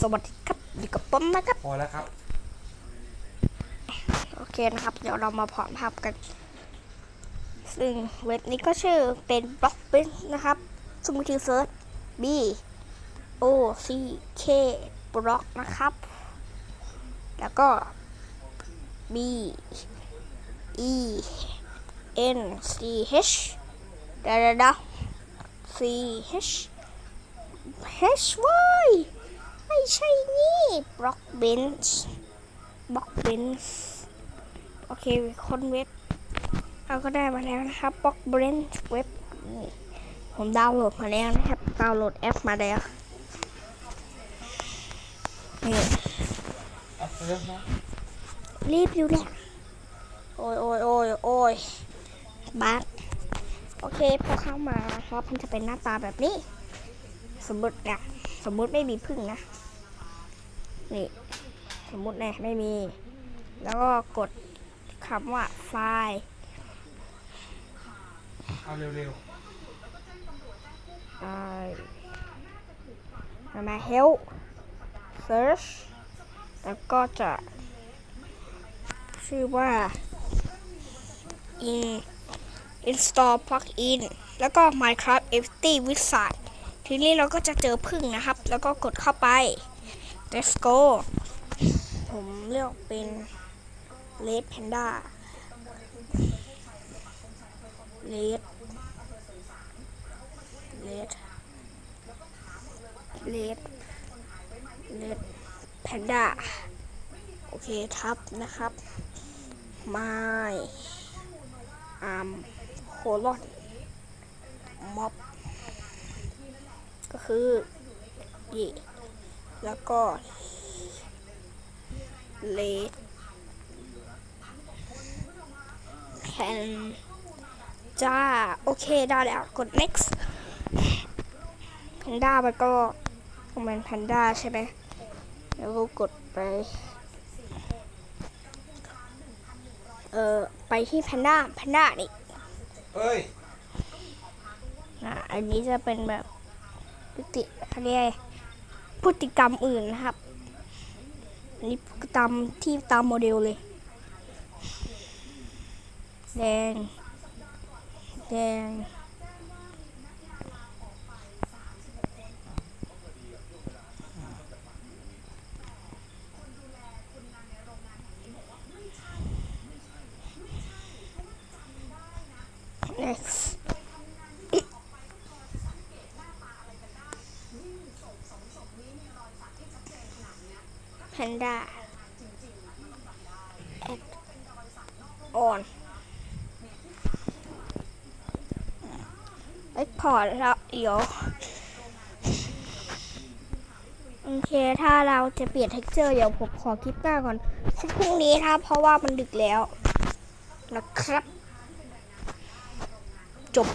สวัสดีครับอยู่กับป้อมนะครับ พอแล้วครับ โอเคนะครับ เดี๋ยวเรามาผ่อนภาพกัน ซึ่งเว็บนี้ก็ชื่อเป็นบล็อกเป็นนะครับซึ่งวิธีเซิร์ช B O C K บล็อกนะครับ แล้วก็ B E N C H เดี๋ยวเดี๋ยวเดี๋ยว C H H Y ไม่ใช่นี่บล็อกเบนช์บล็อกเบนช์โอเคคนเว็บเราก็ได้มาแล้วนะครับบล็อกเบนช์เว็บนี่ผมดาวน์โหลดมาแล้วนะครับ ดาวน์โหลดแอปมาแล้วนี่รีบอยู่เนี่ยโอ้ยโอ้ยโอ้ยโอ้ยบักโอเคพอเข้ามาครับมันจะเป็นหน้าตาแบบนี้ สมมตินี่ยสมมติไม่มีพึ่งนะ นี่ สมมติเนี่ยไม่มี แล้วก็กดคำว่าไฟล์เอาเร็วไอมา help search แล้วก็จะชื่อว่า in install plugin แล้วก็ Minecraft Empty Wizard ทีนี้เราก็จะเจอพึ่งนะครับ แล้วก็กดเข้าไป let's go ผมเลือกเป็นเลดแพนด้าเลดเลดเลดเลดแพนด้าโอเคทับนะครับไม้อาร์มโคลอนม็อบ ก็คือเย่ แล้วก็เลดแพนจ้า โอเคได้แล้ว กด next แพนด้ามันก็ต้องเป็นแพนด้าใช่ไหมแล้วก็กดไป เอ่อ ไปที่แพนด้าแพนด้านี่ๆเอ้ยอะอันนี้จะเป็นแบบพฤติเขาเรียกอะไร พฤติกรรมอื่นนะครับนนี้ตามที่ตามโมเดลเลย แดง แดง next พนด้า add on export แล้วเดี๋ยวโอเคถ้าเราจะเปลี่ยน texture เดี๋ยวผมขอคลิปหน้าก่อนพรุ่งนี้นะเพราะว่ามันดึกแล้วนะครับ จบ